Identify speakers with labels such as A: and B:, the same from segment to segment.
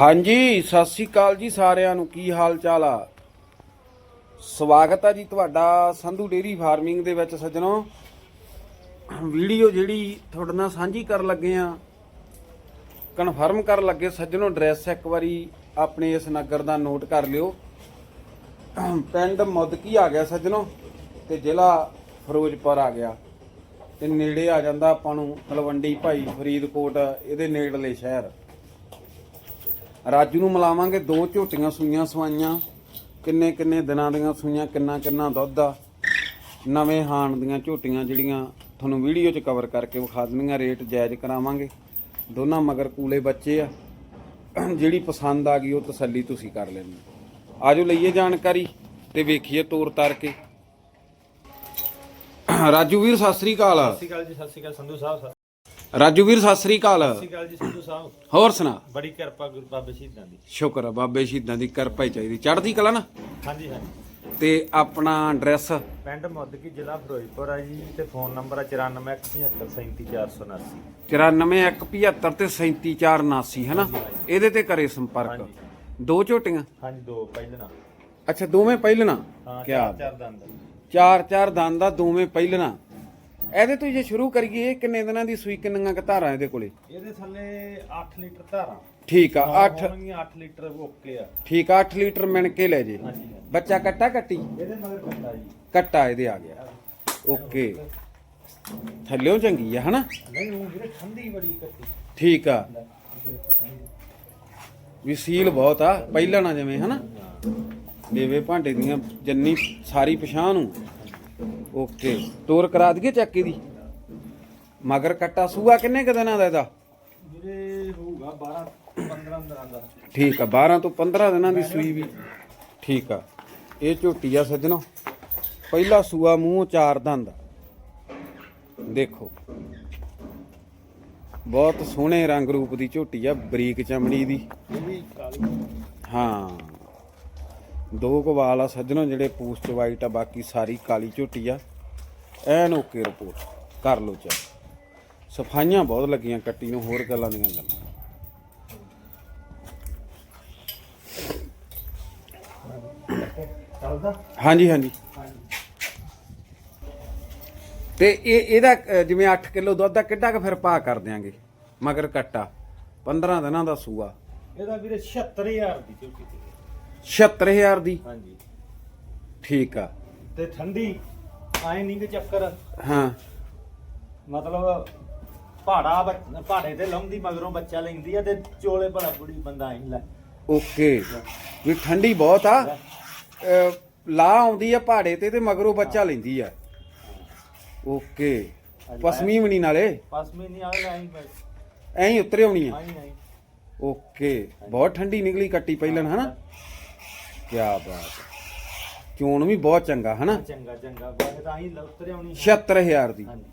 A: ਹਾਂਜੀ, ਸਤਿ ਸ੍ਰੀ ਅਕਾਲ ਜੀ ਸਾਰਿਆਂ ਨੂੰ। ਕੀ ਹਾਲ ਚਾਲ ਆ? ਸਵਾਗਤ ਆ ਜੀ ਤੁਹਾਡਾ ਸੰਧੂ ਡੇਰੀ ਫਾਰਮਿੰਗ ਦੇ ਵਿੱਚ ਸੱਜਣੋ। ਵੀਡੀਓ ਜਿਹੜੀ ਤੁਹਾਡੇ ਨਾਲ ਸਾਂਝੀ ਕਰਨ ਲੱਗੇ ਆ, ਕਨਫਰਮ ਕਰਨ ਲੱਗੇ। ਸੱਜਣੋ, ਐਡਰੈਸ ਇੱਕ ਵਾਰੀ ਆਪਣੇ ਇਸ ਨਗਰ ਦਾ ਨੋਟ ਕਰ ਲਿਓ। ਪਿੰਡ ਮੁੱਦਕੀ ਆ ਗਿਆ ਸੱਜਣੋ ਤੇ ਜ਼ਿਲ੍ਹਾ ਫਿਰੋਜ਼ਪੁਰ ਆ ਗਿਆ। ਤੇ ਨੇੜੇ ਆ ਜਾਂਦਾ ਆਪਾਂ ਨੂੰ ਤਲਵੰਡੀ ਭਾਈ ਫਰੀਦਕੋਟ, ਇਹਦੇ ਨੇੜਲੇ ਸ਼ਹਿਰ। ਰਾਜੂ ਨੂੰ ਮਿਲਾਵਾਂਗੇ ਦੋ ਝੋਟੀਆਂ ਸੂਈਆਂ ਸਵਾਈਆਂ। ਕਿੰਨੇ ਕਿੰਨੇ ਦਿਨਾਂ ਦੀਆਂ ਸੂਈਆਂ, ਕਿੰਨਾ ਕਿੰਨਾ ਦੁੱਧ ਆ। ਨਵੇਂ ਹਾਣ ਦੀਆਂ ਝੋਟੀਆਂ ਜਿਹੜੀਆਂ ਤੁਹਾਨੂੰ ਵੀਡੀਓ 'ਚ ਕਵਰ ਕਰਕੇ ਵਿਖਾ ਦਿੰਦੀਆਂ ਰੇਟ ਜਾਇਜ਼ ਕਰਾਵਾਂਗੇ। ਦੋਨਾਂ ਮਗਰ ਕੂਲੇ ਬੱਚੇ ਆ। ਜਿਹੜੀ ਪਸੰਦ ਆ ਗਈ, ਉਹ ਤਸੱਲੀ ਤੁਸੀਂ ਕਰ ਲੈਣੀ ਆਜੋ ਲਈਏ ਜਾਣਕਾਰੀ ਤੇ ਵੇਖੀਏ ਤੋਰ ਤਾਰ ਕੇ। ਰਾਜੂ ਵੀਰ, ਸਤਿ ਸ੍ਰੀ ਅਕਾਲ।
B: ਸਤਿ ਸ਼੍ਰੀ ਅਕਾਲ ਜੀ, ਸਤਿ ਸ਼੍ਰੀ ਅਕਾਲ ਸੰਧੂ ਸਾਹਿਬ
A: ਰਾਜੂ ਵੀਰ ਸਤਿ ਸ੍ਰੀ ਅਕਾਲ।
B: ਸ਼੍ਰੀ ਅਕਾਲ ਜੀ ਸੰਧੂ ਸਾਹਿਬ।
A: ਹੋਰ ਸੁਣਾ।
B: ਬੜੀ ਕਿਰਪਾ ਗੁਰੂ ਬਾਬੇ ਸ਼ਹੀਦਾਂ ਦੀ।
A: ਸ਼ੁਕਰ ਆ ਬਾਬੇ ਸ਼ਹੀਦਾਂ ਦੀ ਕਿਰਪਾ ਹੀ ਚਾਹੀਦੀ। ਚੜ੍ਹਦੀ ਕਲਾ ਨਾ?
B: ਹਾਂਜੀ ਹਾਂਜੀ। ਤੇ
A: ਆਪਣਾ ਐਡਰੈਸ?
B: ਪਿੰਡ ਮੁੱਦਕੀ ਜ਼ਿਲ੍ਹਾ ਫਿਰੋਜ਼ਪੁਰ ਆ ਜੀ ਤੇ ਫੋਨ ਨੰਬਰ ਆ 9417737479
A: 94175 ਤੇ 37479 ਹੈ ਨਾ? ਇਹਦੇ ਤੇ ਕਰੇ ਸੰਪਰਕ। ਦੋ ਝੋਟੀਆਂ?
B: ਹਾਂਜੀ ਦੋ ਪਹਿਲਣਾ।
A: ਅੱਛਾ ਦੋਵੇਂ ਪਹਿਲਣਾ?
B: ਹਾਂ ਚਾਰ ਚਾਰ ਦੰਦ।
A: ਚਾਰ ਚਾਰ ਦੰਦ ਆ ਦੋਵੇਂ ਪਹਿਲਣਾ। ਇਹਦੇ ਤੋਂ ਜੇ ਸ਼ੁਰੂ ਕਰੀਏ ਇਹ ਕਿੰਨੇ ਦਿਨਾਂ ਦੀ ਸੂਈ ਕਿੰਨੀਆਂ ਕੁ ਧਾਰਾਂ ਇਹਦੇ ਕੋਲੇ?
B: ਇਹਦੇ ਥੱਲੇ 8 ਲੀਟਰ ਧਾਰਾਂ।
A: ਠੀਕ ਆ 8
B: ਹੋਣਗੀਆਂ 8 ਲੀਟਰ ਓਕੇ ਆ।
A: ਠੀਕ ਆ 8 ਲੀਟਰ ਮਿਣ ਕੇ ਲੈ ਜੇ। ਬੱਚਾ ਕੱਟਾ ਕੱਟੀ?
B: ਇਹਦੇ ਮਗਰ ਕੱਟਾ ਜੀ।
A: ਕੱਟਾ ਇਹਦੇ ਆ ਗਿਆ। ਓਕੇ। ਥੱਲਿਓਂ ਚੰਗੀ ਆ ਹਨਾ?
B: ਨਹੀਂ ਉਹ ਵੀਰੇ ਠੰਡੀ ਬੜੀ ਕੱਟੀ।
A: ਠੀਕ ਆ। ਵੀ ਸੀਲ ਬਹੁਤ ਆ ਪਹਿਲਾਂ ਨਾ ਜਿਵੇਂ ਹਨਾ? ਦੇਵੇ ਭਾਂਡੇ ਦੀਆਂ ਜੰਨੀ ਸਾਰੀ ਪਛਾਣ ਨੂੰ ਓਕੇ। ਤੋਰ ਕਰਾ ਦਈਏ ਚੱਕੇ ਦੀ ਮਗਰ ਕੱਟਾ ਸੂਆ ਕਿੰਨੇ ਕੁ ਦਿਨਾਂ ਦਾ ਇਹਦਾ?
B: ਵੀਰੇ ਹੋਊਗਾ 12 15 ਦਿਨਾਂ ਦਾ।
A: ਠੀਕ ਆ 12 ਤੋਂ 15 ਦਿਨਾਂ ਦੀ ਸੂਈ ਵੀ। ਠੀਕ ਆ। ਇਹ ਝੋਟੀ ਆ ਸੱਜਣੋ। ਪਹਿਲਾ ਸੂਆ ਮੂੰਹ ਚਾਰ ਦੰਦ। ਦੇਖੋ। ਬਹੁਤ ਸੋਹਣੇ ਰੰਗ ਰੂਪ ਦੀ ਝੋਟੀ ਆ ਬਰੀਕ ਚਮੜੀ ਦੀ। ਹਾਂ। ਦੋ ਕਵਾਲ ਆ ਸੱਜਣੋ ਜਿਹੜੇ ਪੂਸਟ ਵਾਈਟ ਆ ਬਾਕੀ ਸਾਰੀ ਕਾਲੀ ਝੋਟੀ ਆ। ਐਨ ਓਕੇ ਰਿਪੋਰਟ ਕਰ ਲਓ ਚੈੱਕ ਸਫਾਈਆਂ ਬਹੁਤ ਲੱਗੀਆਂ ਕੱਟੀ ਨੂੰ ਹੋਰ ਗੱਲਾਂ ਦੀਆਂ ਗੱਲਾਂ। ਹਾਂਜੀ ਹਾਂਜੀ। ਤੇ ਇਹ ਇਹਦਾ ਅ, ਜਿਵੇਂ 8 ਕਿਲੋ ਦੁੱਧ ਦਾ ਕਿੱਡਾ ਕੁ ਫਿਰ ਪਾ ਕਰ ਦਿਆਂਗੇ? ਮਗਰ ਕੱਟਾ 15 ਦਿਨਾਂ ਦਾ ਸੂਆ।
B: ਇਹਦਾ ਵੀਰੇ 76000 ਦੀ ਝੋਟੀ ਤੇ।
A: 76000 ਦੀ।
B: ਹਾਂਜੀ।
A: ਠੀਕ ਆ।
B: ਤੇ ਠੰਡੀ ਆਏ ਨਹੀਂ ਕਿ ਚੱਕਰ।
A: ਹਾਂ।
B: ਮਤਲਬ ਪਹਾੜਾ ਬੱਚ- ਪਹਾੜੇ ਤੇ ਲਾਉਂਦੀ ਮਗਰੋਂ ਬੱਚਾ ਲੈਂਦੀ ਆ ਤੇ ਚੋਲੇ ਭਲਾ ਬੁੜੀ ਬੰਦਾ ਆਈ ਲੈ।
A: ਓਕੇ। ਵੀ ਠੰਡੀ ਬਹੁਤ ਆ। ਲਾ ਆਉਂਦੀ ਆ ਪਹਾੜੇ ਤੇ ਤੇ ਮਗਰੋਂ ਬੱਚਾ ਲੈਂਦੀ ਆ। ਓਕੇ। ਪਸਮੀ ਮਣੀ ਨਾਲੇ?
B: ਪਸਮੀ ਨਹੀਂ ਆਵੇ ਆਈ ਬਸ।
A: ਐਂ ਹੀ ਉਤਰੇ ਆਉਣੀ ਆ।
B: ਆਈ ਆਈ।
A: ਓਕੇ। ਬਹੁਤ ਠੰਡੀ ਨਿਕਲੀ ਕੱਟੀ ਪਹਿਲਣ ਹਨਾ? ਕੀ ਬਾਤ ਹੈ। ਚੋਣ ਵੀ ਬਹੁਤ ਚੰਗਾ ਹਨਾ?
B: ਚੰਗਾ ਚੰਗਾ। ਤਾਂ ਆਉਣੀ
A: 76000 ਦੀ।
B: ਹਾਂਜੀ।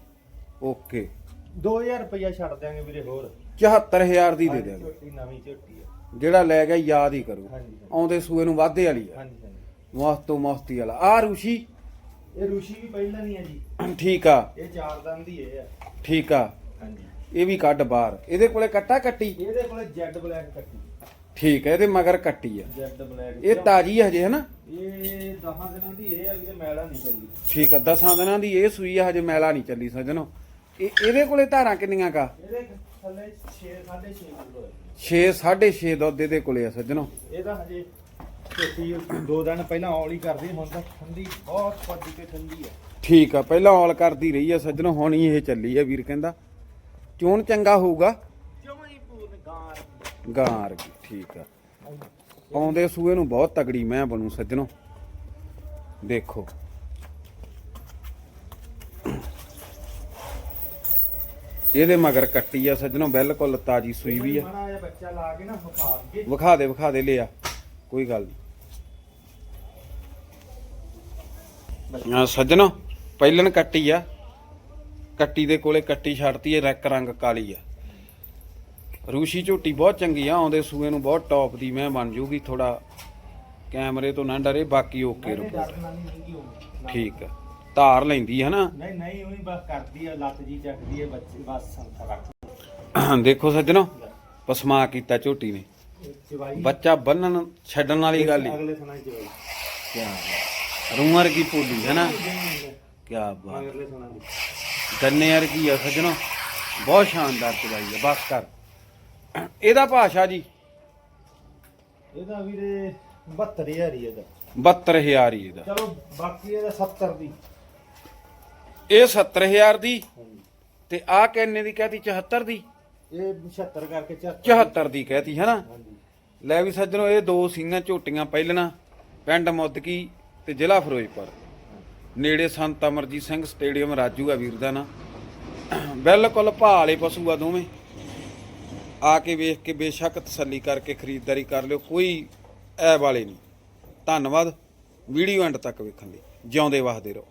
A: ਓਕੇ।
B: 2000 ਰੁਪਇਆ ਛੱਡ ਦਿਆਂਗੇ ਵੀਰੇ ਹੋਰ।
A: 74000 ਦੀ ਦੇ ਦਿਆਂਗੇ।
B: ਝੋਟੀ ਨਵੀਂ ਝੋਟੀ ਆ।
A: ਜਿਹੜਾ ਲੈ ਗਿਆ ਯਾਦ ਹੀ ਕਰੂ।
B: ਹਾਂਜੀ
A: ਆਉਂਦੇ ਸੂਏ ਨੂੰ ਵਾਧੇ ਵਾਲੀ ਆ।
B: ਹਾਂਜੀ ਹਾਂਜੀ।
A: ਮਸਤੋ ਮਸਤੀ ਵਾਲਾ। ਆ ਰੂਸ਼ੀ?
B: ਇਹ ਰੂਸ਼ੀ ਵੀ ਪਹਿਲਾਂ ਨਹੀਂ ਆ ਜੀ।
A: ਠੀਕ ਆ।
B: ਇਹ ਚਾਰ ਦੰਦ ਹੀ ਇਹ ਆ।
A: ਠੀਕ ਆ।
B: ਹਾਂਜੀ।
A: ਇਹ ਵੀ ਕੱਢ ਬਾਹਰ। ਇਹਦੇ ਕੋਲੇ ਕੱਟਾ ਕੱਟੀ?
B: ਇਹਦੇ ਕੋਲੇ ਜੈਡ ਬਲੈਕ ਕੱਟੀ।
A: ਠੀਕ ਹੈ ਇਹਦੇ ਮਗਰ ਕੱਟੀ ਆ।
B: ਜੈਡ ਬਲੈਕ
A: ਇਹ ਤਾਜੀ ਆ ਹਜੇ ਹਨਾ
B: ਇਹ 10 ਦਿਨਾਂ ਦੀ ਇਹ ਆ ਵੀ ਤੇ ਮੈਲਾ ਨਹੀਂ ਚੱਲੀ।
A: ਠੀਕ ਆ ਦਸਾਂ ਦਿਨਾਂ ਦੀ ਇਹ ਸੂਈ ਆ ਹਜੇ ਮੈਲਾ ਨਹੀਂ ਚੱਲੀ ਸਜਣੋ। ਇਹ ਇਹਦੇ ਕੋਲੇ ਧਾਰਾਂ ਕਿੰਨੀਆਂ ਕਾ?
B: ਇਹਦੇ ਥੱਲੇ 6 6.5 ਕਿਲੋ ਹੈ
A: 6 6.5 ਦੁੱਧ ਇਹਦੇ ਕੋਲੇ ਆ ਸਜਣੋ।
B: ਇਹਦਾ ਹਜੇ ਛੇਤੀ ਦੋ ਦਿਨ ਪਹਿਲਾਂ ਔਲੀ ਕਰਦੀ ਹੁਣ ਤਾਂ ਠੰਡੀ ਬਹੁਤ ਵੱਡੀ ਤੇ ਠੰਡੀ ਹੈ
A: ਠੀਕ ਆ ਪਹਿਲਾਂ ਔਲ ਕਰਦੀ ਰਹੀ ਆ ਸਜਣੋ ਹੁਣ ਹੀ ਇਹ ਚੱਲੀ ਆ ਵੀਰ ਕਹਿੰਦਾ। ਚੋਣ ਚੰਗਾ ਹੋਊਗਾ। ਗਾਂ ਰਗੀ ਠੀਕ ਆ। ਆਉਂਦੇ ਸੂਏ ਨੂੰ ਬਹੁਤ ਤਗੜੀ ਮੈਂ ਬਣੂ ਸੱਜਣੋ। ਦੇਖੋ। ਇਹਦੇ ਮਗਰ ਕੱਟੀ ਆ ਸੱਜਣੋ ਬਿਲਕੁਲ ਤਾਜੀ ਸੂਈ ਵੀ ਆ।
B: ਮਾੜਾ ਜਿਹਾ ਬੱਚਾ ਲਾ ਕੇ ਨਾ ਫਫਾ ਕੇ।
A: ਵਿਖਾ ਦੇ ਵਿਖਾ ਦੇ ਲਿਆ। ਕੋਈ ਗੱਲ ਨਹੀਂ ਆ ਸੱਜਣੋ ਪਹਿਲਣ ਕੱਟੀ ਆ। ਕੱਟੀ ਦੇ ਕੋਲੇ ਕੱਟੀ ਛੱਡਤੀ ਹੈ ਰੈਕ ਰੰਗ ਕਾਲੀ ਆ। ਰੂਸ਼ੀ ਝੋਟੀ ਬਹੁਤ ਚੰਗੀ ਆ ਆਉਂਦੇ ਸੂਏ ਨੂੰ ਬਹੁਤ ਟੌਪ ਦੀ ਮੈਂ ਬਣ ਜੂਗੀ ਥੋੜਾ ਕੈਮਰੇ ਤੋਂ ਨਾ ਡਰੇ ਬਾਕੀ ਓਕੇ ਰਿਪੋਰਟ ਠੀਕ ਆ। ਧਾਰ ਲੈਂਦੀ ਹੈ ਨਾ।
B: ਨਹੀਂ ਨਹੀਂ ਉਹੀ ਬਸ ਕਰਦੀ ਆ ਲੱਤ ਜੀ ਚੱਕਦੀ ਆ ਬੱਚੇ ਬਸ ਸੰਥਾ ਰੱਖ।
A: ਦੇਖੋ ਸੱਜਣੋ ਪਸਮਾ ਕੀਤਾ ਝੋਟੀ ਨੇ। ਬੱਚਾ ਬੰਨਣ ਛੱਡਣ ਵਾਲੀ ਗੱਲ ਹੀ
B: ਅਗਲੇ
A: ਕੀ ਰੂਮਰ ਕੀ ਪੋਲੀ ਹੈ ਨਾ? ਕੀ ਬਾਤ ਗੰਨੇ ਵਰਗੀ ਆ ਸੱਜਣੋ। ਬਹੁਤ ਸ਼ਾਨਦਾਰ ਚਵਾਈ ਹੈ ਬਸ ਕਰ। ਇਹਦਾ ਭਾਸ਼ਾ ਜੀ?
B: ਇਹਦਾ ਵੀਰੇ 72000 ਹੀ ਇਹਦਾ।
A: 72000 ਹੀ ਇਹਦਾ।
B: ਚਲੋ ਬਾਕੀ ਇਹਦਾ 70 ਦੀ।
A: ਇਹ 70000 ਦੀ? ਤੇ ਆ ਕਿੰਨੇ ਦੀ ਕਹਤੀ? 74 ਦੀ?
B: ਇਹ 76 ਕਰਕੇ
A: 74 ਦੀ। ਕਹਤੀ ਹੈ ਨਾ ਲੈ ਵੀ ਸੱਜਣੋ ਇਹ ਦੋ ਸਿੰਘਾਂ ਝੋਟੀਆਂ ਪਹਿਲਣਾ ਪਿੰਡ ਮੁੱਦਕੀ ਤੇ ਜ਼ਿਲ੍ਹਾ ਫਿਰੋਜ਼ਪੁਰ। ਨੇੜੇ ਸੰਤ ਅਮਰਜੀਤ ਸਿੰਘ ਸਟੇਡੀਅਮ ਰਾਜੂ ਆ ਵੀਰ ਦਾ ਨਾ। ਬਿਲਕੁਲ ਭਾਲੇ ਪਸ਼ੂ ਆ ਦੋਵੇਂ। ਆ ਕੇ ਵੇਖ ਕੇ ਬੇਸ਼ੱਕ ਤਸੱਲੀ ਕਰਕੇ ਖਰੀਦਦਾਰੀ ਕਰ ਲਿਓ, ਕੋਈ ਐ ਵਾਲੇ ਨਹੀਂ। ਧੰਨਵਾਦ, ਵੀਡੀਓ ਐਂਡ ਤੱਕ ਵੇਖਣ ਲਈ। ਜਿਉਂਦੇ ਵਸਦੇ ਰਹੋ।